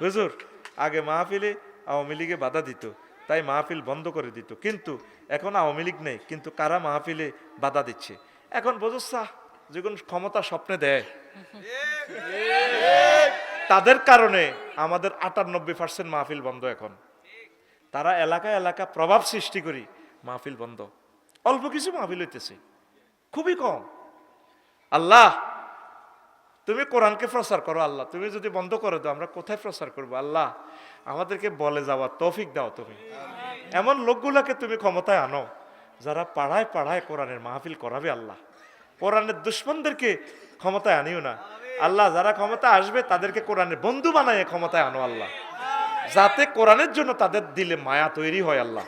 হুজুর, আগে মাহফিলে আওয়ামী লীগে বাধা দিত, তাই মাহফিল বন্ধ করে দিত। কিন্তু এখন আওয়ামী লীগ নেই, কিন্তু কারা মাহফিলে বাধা দিচ্ছে? এখন বোঝা যখন ক্ষমতা স্বপ্নে দেয়, তাদের কারণে আমাদের আটানব্বই পার্সেন্ট মাহফিল বন্ধ এখন। তারা এলাকা এলাকা প্রভাব সৃষ্টি করি, মাহফিল বন্ধ। অল্প কিছু মাহফিল হইতেছে, খুবই কম। আল্লাহ তুমি কোরআনকে প্রচার করো, আল্লাহ। তুমি যদি বন্ধ করে দাও, আমরা কোথায় প্রচার করব? আল্লাহ, আমাদেরকে বলে যাওয়ার তৌফিক দাও তুমি। এমন লোকগুলাকে তুমি ক্ষমতায় আনো, যারা পাড়ায় পাড়ায় কোরআনের মাহফিল করাবে আল্লাহ। কোরআনের দুশ্মনদেরকে ক্ষমতায় আনিও না। আল্লাহ, যারা ক্ষমতা আসবে, তাদেরকে কোরআনের বন্ধু বানায় ক্ষমতায় আনো আল্লাহ। যাতে কোরআনের জন্য তাদের দিলে মায়া তৈরি হয় আল্লাহ।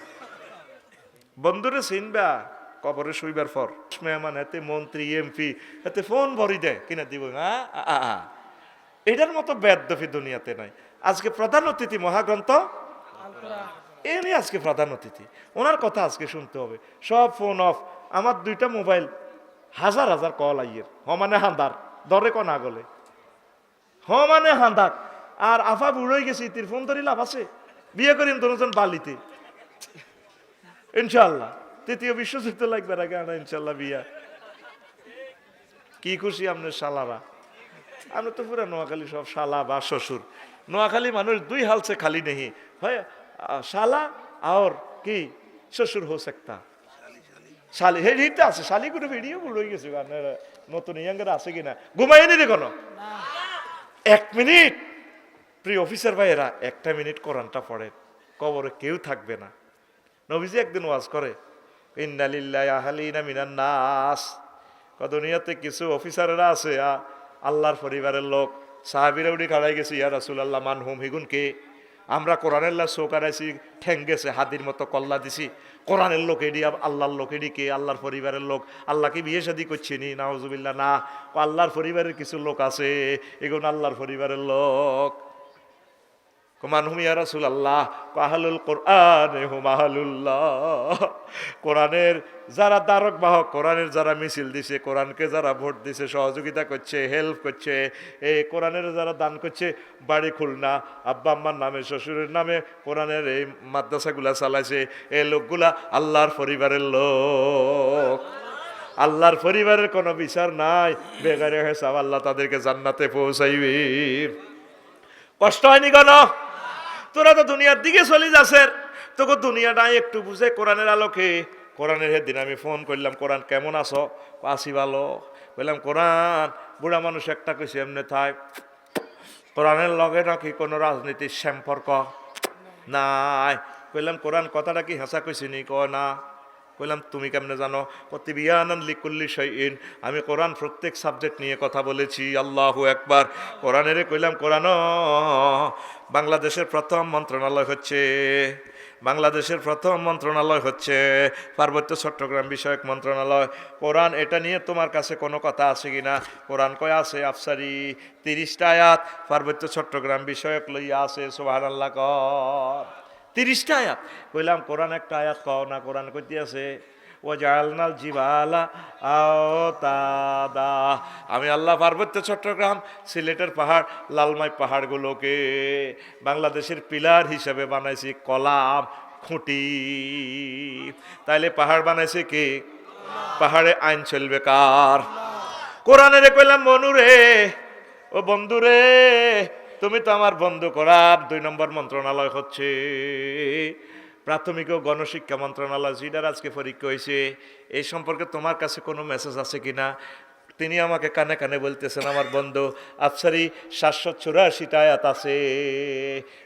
বন্ধুরে চিনবা কবরে শুইবার পর। মেহমান, এতে মন্ত্রী, এমপি, এতে ফোন ভরি দেয়, কিনা দিব। এটার মতো বেদফি দুনিয়াতে নাই। আজকে প্রধান অতিথি মহাগ্রন্থ? এনি আজকে প্রধান অতিথি। ওনার কথা আজকে শুনতে হবে। সব ফোন অফ। আমার দুইটা মোবাইল, হাজার হাজার কল আইয়ের হ মানে হান্দার। দরে ক না গলে। হ মানে হান্দার। আর আফা বুড়োই গেছি তির ফোন ধরি লাভ আছে? বিয়ে করিম, দুজন বালিতে। ইনশাল্লাহ তৃতীয় বিশ্বযুদ্ধ লাগবে না কেন ইনশাল্লাহ বিয়া। কি খুশি আপনার শালারা। আমরা তো পুরা নোয়াখালী সব শালা বা শ্বশুর। নোয়াখালী মানুষ দুই হালসে খালি নেহি হয় শালা আর কি, শ্বশুর হো সেক্তা শালি হে হিটটা আছে, শালি করে ভিডিও বলে গেছে নতুন ইয়াঙ্গার আছে কিনা? ঘুমাইনি রে কোনো? এক মিনিট। প্রি অফিসার ভাইয়েরা, একটা মিনিট কোরআনটা পড়ে কবরে কেউ থাকবে না। নবীজি একদিন ওয়াজ করে নাস। কত দুনিয়াতে কিছু অফিসারেরা আছে আল্লাহর পরিবারের লোক। সাহাবিরা উঠি খাড়াই গেছে, ইয়া রাসুল আল্লাহ মান হুম হিগুন কে? আমরা কোরআনের শো কারাইছি ঠেং গেছে, হাদির মতো কল্লা দিছি। কোরআনের লোক এডি আল্লাহর লোক এডি কে? আল্লাহর পরিবারের লোক। আল্লাহকে বিয়ে শাদি করছে নি নাওজুবিল্লাহ না। আল্লাহর পরিবারের কিছু লোক আছে এগুলো আল্লাহর পরিবারের লোক। কমান হুম ইয়া রাসুল আল্লাহ কাহালুল কোরআন কোরআনের যারা দ্বারক বাহক, কোরআনের যারা মিছিল দিছে, কোরআনকে যারা ভোট দিছে, সহযোগিতা করছে, হেল্প করছে এই কোরআনের যারা দান করছে, বাড়ি খুলনা, আব্বা আম্মার নামে, শ্বশুরের নামে কোরআনের এই মাদ্রাসাগুলা চালাইছে এই লোকগুলা আল্লাহর পরিবারের লোক। আল্লাহর পরিবারের কোনো বিচার নাই, বেগারে হেসাব আল্লাহ তাদেরকে জান্নাতে পৌঁছাইবে। কষ্ট হয়নি কেন? তোরা তো দুনিয়ার দিকে চলে যাসের। তোকে দুনিয়াটা একটু বুঝে কোরআনের আলোকে। কোরআনের হেদিন আমি ফোন করলাম, কোরআন কেমন আছো? আসি ভালো। বললাম, কোরআন? বুড়া মানুষ একটা কিছু এমনি থাই কোরআনের লগে নাকি কোনো রাজনীতির সম্পর্ক নাই। বললাম, কোরআন কথাটা কি হেঁচা কইছি নি কয়, না। কইলাম, তুমি কেমনে জানো? প্রতিবিয়ানন লিকুল্লি শৈইন আমি কোরআন প্রত্যেক সাবজেক্ট নিয়ে কথা বলেছি, আল্লাহু একবার কোরআনেরে কইলাম কোরআন বাংলাদেশের প্রথম মন্ত্রণালয় হচ্ছে। বাংলাদেশের প্রথম মন্ত্রণালয় হচ্ছে পার্বত্য চট্টগ্রাম বিষয়ক মন্ত্রণালয়। কোরআন এটা নিয়ে তোমার কাছে কোনো কথা আছে কি না কোরআন কয় আছে, আফসারি? তিরিশটা আয়াত পার্বত্য চট্টগ্রাম বিষয়ক লইয়া আছে সোহান আল্লাহ কর। তিরিশটা আয়াত। কইলাম, কোরআন একটা আয়াত, কও না, কোরআন কইতে আছে ও জালনাল জিবালা আওতাদা। আমি আল্লাহ পার্বত্য চট্টগ্রাম, সিলেটের পাহাড়, লালমাই পাহাড়গুলোকে বাংলাদেশের পিলার হিসেবে বানাইছি, কলাম, খুঁটি। তাইলে পাহাড় বানাইছে কে? পাহাড়ে আইন চলবে কার? কোরআনের কইলাম বনুরে ও বন্ধুরে তুমি তো আমার বন্ধ করার দুই নম্বর মন্ত্রণালয় হচ্ছে। প্রাথমিক ও গণশিক্ষা মন্ত্রণালয়, যেটার আজকে পরীক্ষা হয়েছে। এই সম্পর্কে তোমার কাছে কোনো মেসেজ আছে কিনা? তিনি আমাকে কানে কানে বলতেছেন, আমার বন্ধু, আফসারি সাতশো চুরাশিটা আয়াত আছে।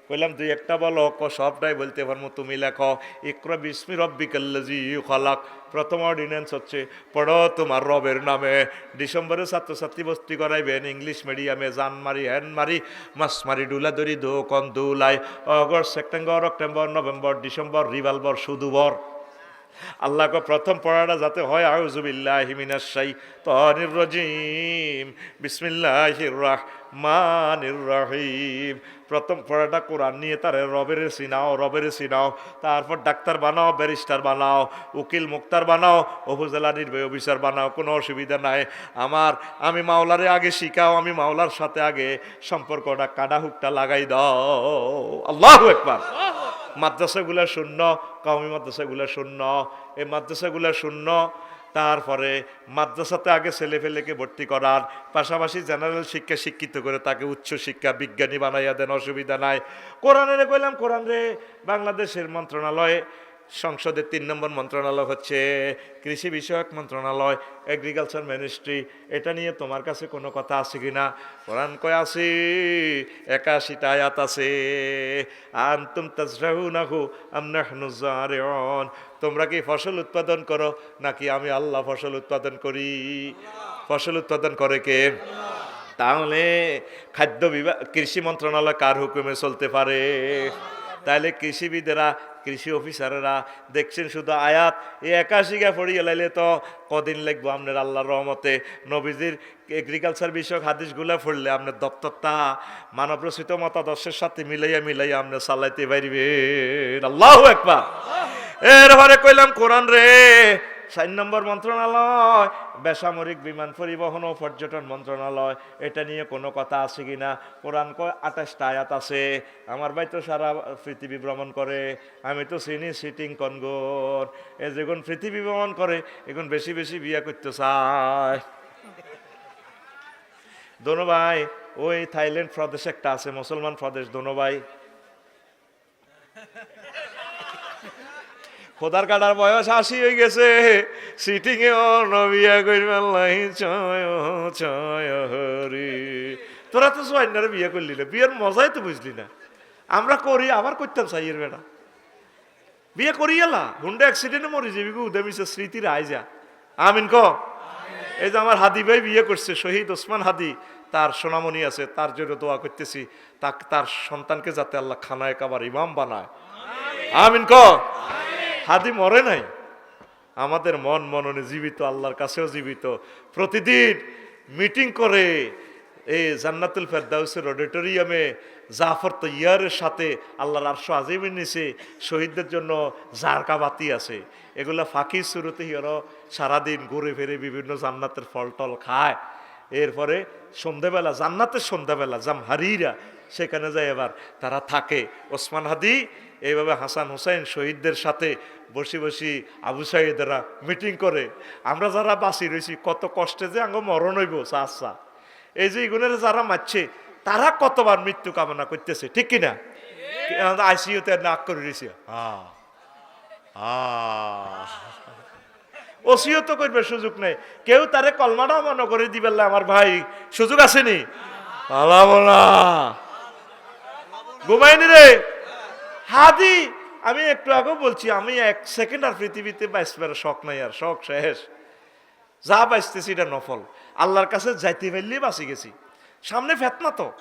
কইলাম, দুই একটা বলো, ক, সবটাই বলতে পারব তুমি লেখো, ইকরা বিস্মি রব্বিকাল্লাজি খলাক। প্রথম অর্ডিন্যান্স হচ্ছে, পড়ো তোমার রবের নামে। ডিসেম্বরে ছাত্রছাত্রী ভর্তি করাইবেন, ইংলিশ মিডিয়ামে জান মারি, হ্যান মারি, মাস মারি, ডুলা দরি দো কন July August, September, October, November, December, revolver শুধু বর আল্লাহকে প্রথম পড়াটা যাতে হয় আউজুবিল্লাহি মিনাশ শাইতানির রাজিম। বিসমিল্লাহির রহমানির রহিম। প্রথম পড়াটা কোরআন নিয়ে তার রবের সিনাও রবের সিনাও। তারপর ডাক্তার বানাও, ব্যারিস্টার বানাও, উকিল মুক্তার বানাও উপজেলা নির্বাহী অফিসার বানাও, কোনো অসুবিধা নাই। আমার, আমি মাওলারে আগে শিখাও, আমি মাওলার সাথে আগে সম্পর্কটা কাডা হুকটা লাগাই দাও। আল্লাহ একবার মাদ্রাসাগুলো শূন্য, কওমি মাদ্রাসাগুলো শূন্য। এই মাদ্রাসাগুলো শূন্য, তারপরে মাদ্রাসাতে আগে ছেলে ফেলেকে ভর্তি করার পাশাপাশি জেনারেল শিক্ষা শিক্ষিত করে তাকে উচ্চ শিক্ষা, বিজ্ঞানী বানাইয়া দেন, অসুবিধা নাই। কোরআনের কইলাম, কোরআন রে বাংলাদেশের মন্ত্রণালয়ে সংসদের তিন নম্বর মন্ত্রণালয় হচ্ছে কৃষি বিষয়ক মন্ত্রণালয় এগ্রিকালচার মিনিস্ট্রি এটা নিয়ে তোমার কাছে কোনো কথা আছে কি না? কোরআন কয় আছে, একাশিটা আয়াত আছে। আন্তুম তাজরাহুনাহু আম নাহনু জারিউন। তোমরা কি ফসল উৎপাদন করো? নাকি আমি আল্লাহ ফসল উৎপাদন করি? ফসল উৎপাদন করে কে? তাহলে খাদ্য বিভাগ কৃষি মন্ত্রণালয় কার হুকুমে চলতে পারে? তাহলে কৃষিবিদেরা কৃষি অফিসারেরা দেখছেন শুধু আয়াত, এই একাশিকা পড়িয়ে লাইলে তো কদিন লাগবো আপনার আল্লাহর রহমতে। নবীজির এগ্রিকালচার বিষয়ক হাদিসগুলো পড়লে আপনার দপ্তরটা মানব রচিত মতাদর্শের সাথে মিলাইয়া মিলাইয়া আপনি চালাইতে পারবে আল্লাহ একবার এরপরে কইলাম, কোরআন রে চার নম্বর মন্ত্রণালয়, বেসামরিক বিমান পরিবহন ও পর্যটন মন্ত্রণালয়। এটা নিয়ে কোনো কথা আছে কি না? কোরআন কয় আঠাশটা আয়াত আছে। আমার ভাই তো সারা পৃথিবী ভ্রমণ করে, আমি তো চিনি সিটিং কনগর। এ যেগুন পৃথিবী ভ্রমণ করে, এখন বেশি বেশি বিয়া করতে চায়। দোনো ভাই, ওই থাইল্যান্ড প্রদেশ একটা আছে, মুসলমান প্রদেশ, দোনো ভাই। খোদার কাটার বয়স আশি হয়ে গেছে। সিটিং এ ও নবিয়া কইমাল্লাই চয় চয় হরি। তোরা তো সোয়াইনারে বিয়ে করলি না, বিয়ের মজাই তো বুঝলি না। আমরা করি, আবার করতাম সাইয়ের বেড়া বিয়ে করি এলা হুন্ডা অ্যাক্সিডেন্টে মরি যাবি গো উদামিছে স্মৃতির আইজা আমিন ক। এই যে আমার হাদি ভাই বিয়ে করছে, শহীদ ওসমান হাদি, তার সোনামণি আছে, তার জন্য দোয়া করতেছি। তার সন্তানকে যাতে আল্লাহ খানায় কাবার ইমাম বানায়। আমিন ক। হাদি মরে নাই। আমাদের মন মননে জীবিত, আল্লাহর কাছেও জীবিত। প্রতিদিন মিটিং করে এই জান্নাতুল ফেরদাউসের অডিটোরিয়ামে জাফর তৈয়ারের সাথে আল্লাহর আরশো আজিমের নিচে শহীদদের জন্য জারকা বাতি আছে। এগুলা ফাঁকি শুরুতে হিয়ারও সারাদিন ঘুরে ফিরে বিভিন্ন জান্নাতের ফল টল খায়। এরপরে সন্ধ্যাবেলা জান্নাতের সন্ধ্যাবেলা জামহারিরা সেখানে যায় এবার। তারা থাকে ওসমান হাদি এইভাবে হাসান হুসাইন শহীদদের সাথে বসে বসি আবু সাইদেরা মিটিং করে। আমরা যারা বাঁচি রয়েছি কত কষ্টে যে আঙ্গ মরণ হইব আচ্ছা এই যে এগুলোর যারা মারছে তারা কতবার মৃত্যু কামনা করতেছে ঠিক কিনা আইসিইউতে নাক করে রয়েছে হ্যাঁ ওসিও তো করবে সুযোগ নেই। কেউ তারে কলমাটা মনে করে দিবেন আমার ভাই। সুযোগ আসেনি? ঘুমাইনি রে? হাদি, আমি একটু আগেও বলছি, আমি এক সেকেন্ড আর পৃথিবীতে বাঁচবার শখ নাই আর, শখ শেষ। যা বাঁচতেছি এটা নফল। আল্লাহর কাছে যাইতে পারলে বাঁচি গেছি। সামনে ফেতনা তো।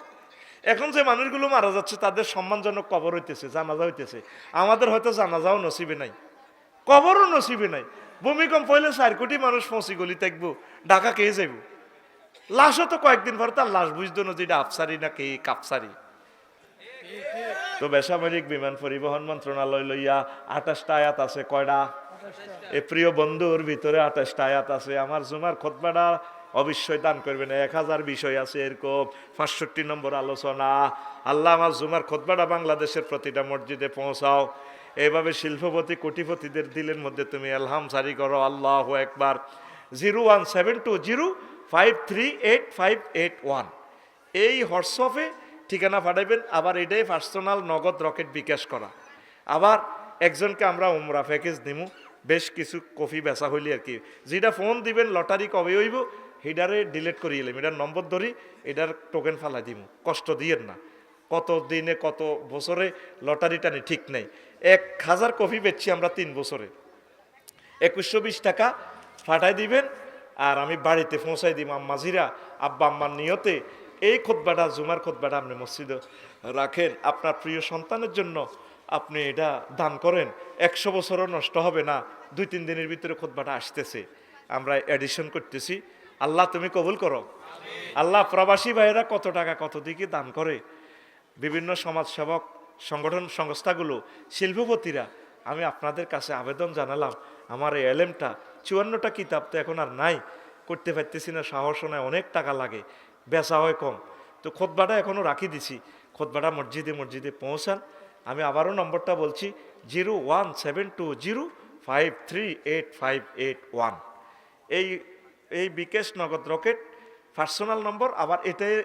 এখন যে মানুষগুলো মারা যাচ্ছে, তাদের সম্মানজনক কবর হইতেছে, জানাজা হইতেছে। আমাদের হয়তো জানাজাও নসিবে নাই। কবরও নসিবে নাই। ভূমিকম্প হইলে চার কোটি মানুষ ফসি গলি থাকব, ঢাকা কে যাইব? লাশও তো কয়েকদিন পর তার লাশ বুঝতো না যে এটা আফসারি না কে কাপসারি তো বেসামরিক বিমান পরিবহন মন্ত্রণালয় লইয়া আঠাশটা আয়াত আছে কয়টা এ প্রিয় বন্ধুর ভিতরে আঠাশটা আয়াত আছে, আমার জুমার খোদবাটা অবশ্যই দান করবেন, এক হাজার বিষয় আছে এরকম পাঁচষট্টি নম্বর আলোচনা। আল্লাহ আমার জুমার খোদবাটা বাংলাদেশের প্রতিটা মসজিদে পৌঁছাও। শিল্পপতি, কোটিপতিদের দিলের মধ্যে তুমি এলহাম সারি করো, আল্লাহ একবার। Zero one seven two zero five three eight five eight one. এই হোয়াটসঅ্যাপে ঠিকানা পাঠাইবেন, আবার এটাই পার্সোনাল নগদ রকেট বিকাশ করা। আবার একজনকে আমরা উমরা প্যাকেজ দিমু, বেশ কিছু কফি বেচা হইলি আর কি। যেটা ফোন দিবেন, লটারি কবে হইব হিডারে ডিলিট করিয়ে এলাম। এটার নম্বর ধরি, এটার টোকেন ফালাই দিমু। কষ্ট দিয়েন না। কত দিনে, কত বছরে লটারি টানি ঠিক নেই। এক হাজার কফি বেচছি আমরা তিন বছরে। একুশশো বিশ টাকা ফাটাই দিবেন আর আমি বাড়িতে পৌঁছাই দিব আম্মাজিরা আব্বা আম্মার নিয়তে। এই খোদবাটা, জুমার খোদবাটা আপনি মসজিদে রাখেন। আপনার প্রিয় সন্তানের জন্য আপনি এটা দান করেন। একশো বছরও নষ্ট হবে না। দুই, তিন দিনের ভিতরে খোদবাটা আসতেছে। আমরা এডিশন করতেছি। আল্লাহ তুমি কবুল করো। আল্লাহ প্রবাসী ভাইয়েরা কত টাকা কত দিকে দান করে। বিভিন্ন সমাজসেবক সংগঠন সংস্থাগুলো শিল্পপতিরা, আমি আপনাদের কাছে আবেদন জানালাম। আমার এই এলএমটা চুয়ান্নটা কিতাব তো এখন আর নাই, করতে পারতেছি না, সাহস নাই, অনেক টাকা লাগে, বেচা হয় কম। তো খোদবাটা এখনও রাখি দিছি, খোদবাটা মসজিদে মসজিদে পৌঁছান। আমি আবারও নম্বরটা বলছি, zero one seven two zero five three eight five eight one. এই এই বিকেশ নগদ রকেট, পার্সোনাল নম্বর, আবার এটাই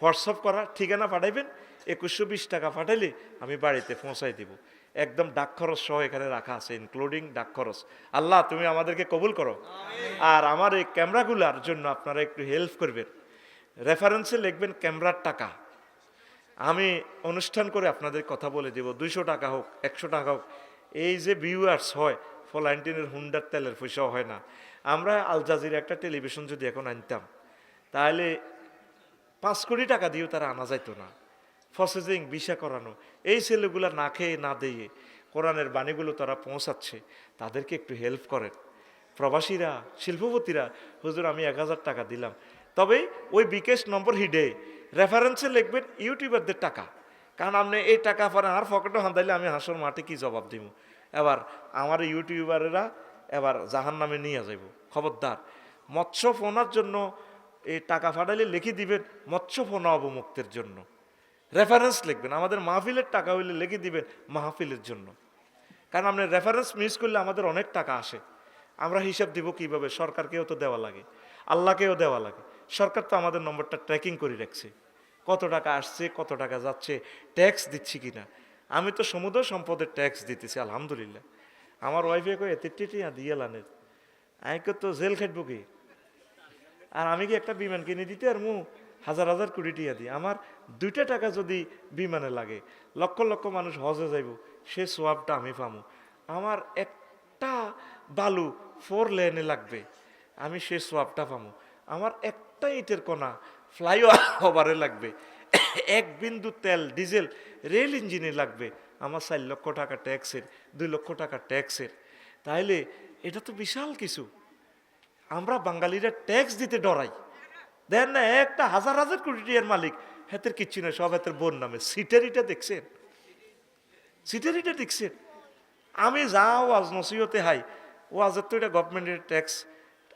হোয়াটসঅ্যাপ করা ঠিকানা পাঠাইবেন। একুশশো বিশ টাকা পাঠালে আমি বাড়িতে পৌঁছাই দিব। একদম ডাক খরচ সহ এখানে রাখা আছে ইনক্লুডিং ডাক খরচ। আল্লাহ তুমি আমাদেরকে কবুল করো। আর আমার এই ক্যামেরাগুলার জন্য আপনারা একটু হেল্প করবেন। রেফারেন্সে লিখবেন ক্যামেরার টাকা। আমি অনুষ্ঠান করে আপনাদের কথা বলে দেব। দুইশো টাকা হোক একশো টাকা হোক। এই যে ভিউয়ার্স হয় ফলাইন্টিনের হুন্ডার তেলের পয়সাও হয় না। আমরা আল জাজির একটা টেলিভিশন যদি এখন আনতাম তাহলে পাঁচ কোটি টাকা দিয়েও তারা আনা যাইতো না। প্রসেসিং ভিসা করানো। এই ছেলেগুলা না খেয়ে না দিয়ে কোরআনের বাণীগুলো তারা পৌঁছাচ্ছে, তাদেরকে একটু হেল্প করেন। প্রবাসীরা, শিল্পপতিরা, হুজুর, আমি এক হাজার টাকা দিলাম। তবে ওই বিকেশ নম্বর হিডে রেফারেন্সে লিখবেন ইউটিউবারদের টাকা। কারণ আপনি এই টাকা পরে আর পকেটে হান্দাইলে আমি হাসর মাঠে কি জবাব দিব এবার আমার ইউটিউবারেরা এবার জাহান নামে নিয়ে যাইব। খবরদার, মৎস্য ফোনার জন্য এই টাকা ফাটাইলে লিখে দিবেন মৎস্য ফোনা অবমুক্তের জন্য। রেফারেন্স লিখবেন। আমাদের মাহফিলের টাকা হইলে লিখে দিবেন মাহফিলের জন্য। কারণ আপনি রেফারেন্স মিস করলে আমাদের অনেক টাকা আসে। আমরা হিসাব দিব কীভাবে? সরকারকেও তো দেওয়া লাগে। আল্লাহকেও দেওয়া লাগে। সরকার তো আমাদের নম্বরটা ট্র্যাকিং করে রাখছে। কত টাকা আসছে, কত টাকা যাচ্ছে ট্যাক্স দিচ্ছি কি না আমি তো সমুদ্র সম্পদের ট্যাক্স দিতেছি, আলহামদুলিল্লাহ। আমার ওয়াইফে কয়ে এতে টিটিয়া দিয়ে লানের আমি তো জেল খাটবো কি? আর আমি কি একটা বিমান কিনে দিতে আর মু হাজার হাজার কোটি টিয়া দিই। আমার দুইটা টাকা যদি বিমানে লাগে, লক্ষ লক্ষ মানুষ হজে যাইব, সে সোয়াবটা আমি পামু। আমার একটা বালু ফোর লেনে লাগবে, আমি সে সোয়াবটা পামু। আমার একটা ইটের কণা ফ্লাই ওভারে লাগবে, এক বিন্দু তেল, ডিজেল, রেল ইঞ্জিনে লাগবে। আমার চার লক্ষ টাকা ট্যাক্সের, দুই লক্ষ টাকা ট্যাক্সের। তাইলে এটা তো বিশাল কিছু। আমরা বাঙালিরা ট্যাক্স দিতে ডরাই। দেন না, একটা হাজার হাজার কোটি টাকার মালিক। হাতের কিচ্ছু না সব হাতের বোন নামে। সিটারিটা দেখছেন? সিটারিটা দেখছেন? আমি যা ওয়াজ নসিহতে হাই, ওয়াজের তো এটা গভর্নমেন্টের ট্যাক্স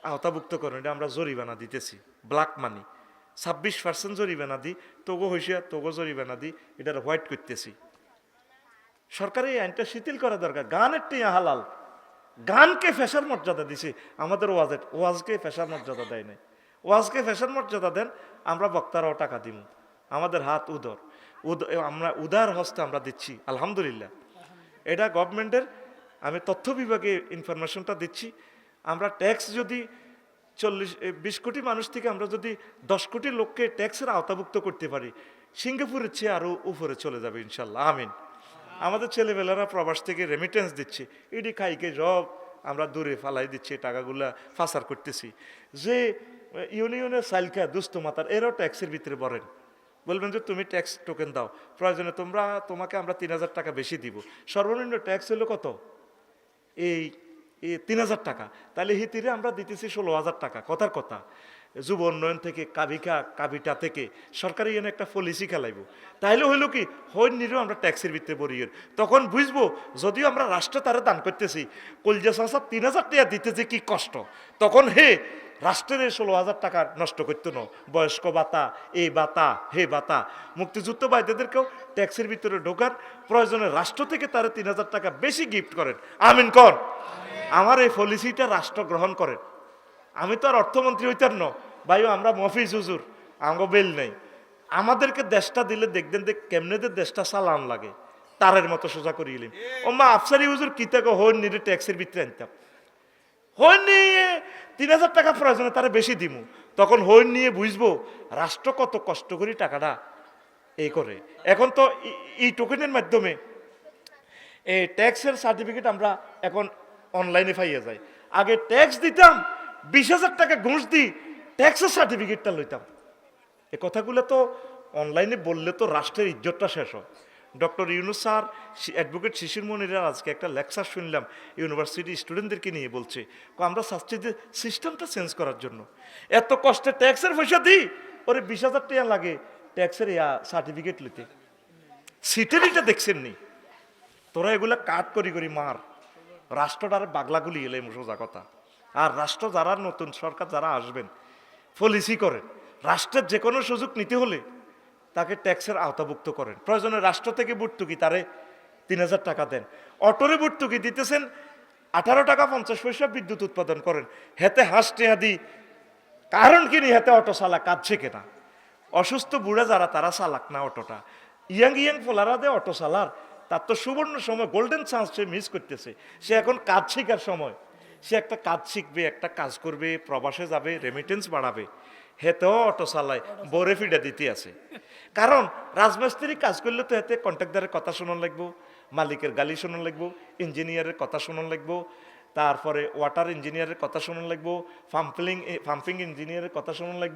আওতাভুক্ত করেন, এটা আমরা জরিমানা দিতেছি ব্ল্যাক মানি ছাব্বিশ পার্সেন্ট জরিমানা দিই তোগো হইসিয়া তোগো জরিমানা দিই এটার হোয়াইট করতেছি। সরকারের এই আইনটা শিথিল করা দরকার, গানের টিয়া হালাল। গানকে ফেশার মর্যাদা দিছে, আমাদের ওয়াজের, ওয়াজকে ফেশার মর্যাদা দেয় নাই। ওয়াজকে ফেশার মর্যাদা দেন, আমরা বক্তারাও টাকা দিব আমাদের হাত উদর। উদ আমরা উদার হস্তে আমরা দিচ্ছি, আলহামদুলিল্লাহ। এটা গভর্নমেন্টের, আমি তথ্য বিভাগে ইনফরমেশনটা দিচ্ছি। আমরা ট্যাক্স যদি চল্লিশ বিশ কোটি মানুষ থেকে আমরা যদি দশ কোটি লোককে ট্যাক্সের আওতাভুক্ত করতে পারি, সিঙ্গাপুরের চেয়ে আরও উপরে চলে যাবে ইনশাল্লাহ। আমিন। আমাদের ছেলেবেলারা প্রবাস থেকে রেমিটেন্স দিচ্ছে। ইডি খাইকে সব আমরা দূরে ফালাই দিচ্ছি, টাকাগুলা ফাসার করতেছি। যে ইউনিয়নের সাইলখা দুস্থ মাতার, এরাও ট্যাক্সের ভিতরে বলেন বলবেন যে, তুমি ট্যাক্স টোকেন দাও। প্রয়োজনে তোমরা, তোমাকে আমরা তিন হাজার টাকা বেশি দিব। সর্বনিম্ন ট্যাক্স হলো কত? এই তিন হাজার টাকা। তাহলে হিতিরে আমরা দিতেছি ষোলো হাজার টাকা। কথার কথা, যুব উন্নয়ন থেকে কাবিকা কাবিটা থেকে সরকারি এনে একটা পলিসি খেলাইব। তাইলে হইল কি হইন নিরেও আমরা ট্যাক্সের ভিতরে বরিয়ের তখন বুঝব, যদিও আমরা রাষ্ট্র তারা দান করতেছি, কলজা সাসা তিন হাজার টাকা দিতে যে কি কষ্ট? তখন হে রাষ্ট্রের ষোলো হাজার টাকা নষ্ট করতো না। বয়স্ক বাতা এই বাতা হে বাতা মুক্তিযুদ্ধ বাইদেরকেও ট্যাক্সের ভিতরে ঢোকার প্রয়োজনে রাষ্ট্র থেকে তারা তিন হাজার টাকা বেশি গিফট করেন। আমিন কর। আমার এই পলিসিটা রাষ্ট্র গ্রহণ করেন আমি তো আর অর্থমন্ত্রী হইতার ন। ভাইও আমরা মফিজ হুজুর। আঙ্গ বেল নেই। আমাদেরকে দেশটা দিলে দেখবেন দেখ কেমনেদের দেশটা সালাম লাগে। তারের মতো সোজা করিয়ে ও মা আফসারি হুজুর কিতাকে হইন নিলে ট্যাক্সের ভিতরে আনতাম। হইন তিন হাজার টাকা প্রয়োজনে তারা বেশি দিমু। তখন হইন নিয়ে বুঝব, রাষ্ট্র কত কষ্ট করি টাকাটা এই করে। এখন তো এই টোকেনের মাধ্যমে এই ট্যাক্সের সার্টিফিকেট আমরা এখন অনলাইনে পাইয়া যাই। আগে ট্যাক্স দিতাম, বিশ হাজার টাকা ঘুষ দিই ট্যাক্সের সার্টিফিকেটটা লইতাম। এ কথাগুলো তো অনলাইনে বললে তো রাষ্ট্রের ইজ্জতটা শেষ হয়। Doctor Yunus sir advocate Shishir Monira আজকে একটা লেকচার শুনলাম ইউনিভার্সিটি স্টুডেন্টদেরকে নিয়ে বলছে। আমরা যে সিস্টেমটা চেঞ্জ করার জন্য। এত কষ্টে ট্যাক্সের পয়সা দিই, ওরে বিশ হাজার টাকা লাগে ট্যাক্সের ইয়া সার্টিফিকেট নিতে। সিটের এটা দেখছেন নি? তোরা এগুলা কাট করি করি মার। রাষ্ট্রটার বাগলাগুলি এলে সোজা কথা। আর রাষ্ট্র যারা, নতুন সরকার যারা আসবেন পলিসি করেন। রাষ্ট্রের যে কোনো সুযোগ নিতে হলে তাকে ট্যাক্সের আওতাভুক্ত করেন। প্রয়োজনে রাষ্ট্র থেকে ভর্তুকি তারে তিন হাজার টাকা দেন। অটোরে ভর্তুকি দিতেছেন, আঠারো টাকা পঞ্চাশ পয়সা বিদ্যুৎ উৎপাদন করেন। হেতে হাঁস টেহা দি কারণ কি নি হেতে অটো চালা কাঁদছে কেনা? অসুস্থ বুড়া যারা, তারা চালাক না অটোটা। ইয়াং ইয়াং ফোলারা দে অটো চালার। তার তো সুবর্ণ সময়, গোল্ডেন চান্স সে মিস করতেছে। সে এখন কাজ শেখার সময়। সে একটা কাজ শিখবে, একটা কাজ করবে, প্রবাসে যাবে রেমিটেন্স বাড়াবে। হেতেও অটো চালায় বরে ফিডা দিতে আছে। কারণ রাজমিস্ত্রি কাজ করলে তো হেতে কন্ট্রাক্টারের কথা শোনান লাগবো, মালিকের গালি শোনান লাগবো ইঞ্জিনিয়ারের কথা শোনান লাগবো, তারপরে ওয়াটার ইঞ্জিনিয়ারের কথা শোনান লাগবো পাম্পিং পাম্পিং ইঞ্জিনিয়ারের কথা শোনান লাগবো।